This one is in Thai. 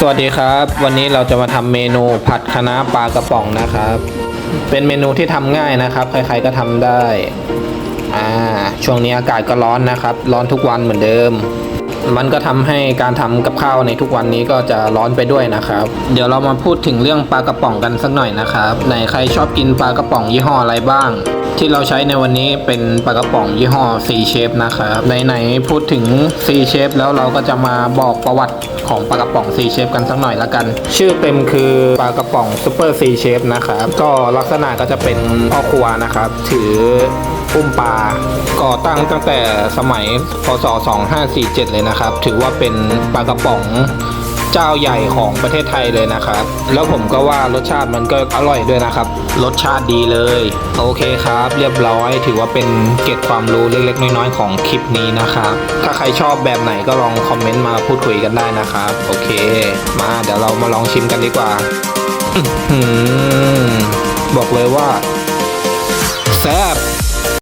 สวัสดีครับ วันนี้เราจะมาทำเมนูผัดคะน้าปลากระป๋องนะครับ เป็นเมนูที่ทำง่ายนะครับ ใครๆก็ทำได้ อ่า ช่วงนี้อากาศก็ร้อนนะครับ ร้อนทุกวันเหมือนเดิม มันก็ทำให้การทำกับข้าวในทุกวันนี้ก็จะร้อนไปด้วยนะครับ เดี๋ยวเรามาพูดถึงเรื่องปลากระป๋องกันสักหน่อยนะครับไหนใครชอบกินปลากระป๋องยี่ห้ออะไรบ้าง ที่เราใช้ในวันนี้เป็นปลากระป๋องยี่ห้อ C Shape นะครับไหนๆพูดถึง C Shape แล้วเราก็จะมาบอกประวัติของปลากระป๋อง C Shape กันสักหน่อยละกัน ชื่อเต็มคือปลากระป๋อง Super C Shape นะครับก็ลักษณะก็จะเป็นพ่อครัวนะครับถือ อุ้มปลาก่อตั้งตั้งแต่สมัยพศ 2547 เลยนะครับ ถือว่าเป็นปลากระป๋องเจ้าใหญ่ของประเทศไทยเลยนะครับ แล้วผมก็ว่ารสชาติมันก็อร่อยด้วยนะครับ รสชาติดีเลย โอเคครับ เรียบร้อย ถือว่าเป็นเกร็ดความรู้เล็กๆ น้อยๆ ของคลิปนี้นะครับ ถ้าใครชอบแบบไหนก็ลองคอมเมนต์มาพูดคุยกันได้นะครับ โอเค มาเดี๋ยวเรามาลองชิมกันดีกว่าอื้อหือบอกเลยว่าแซ่บ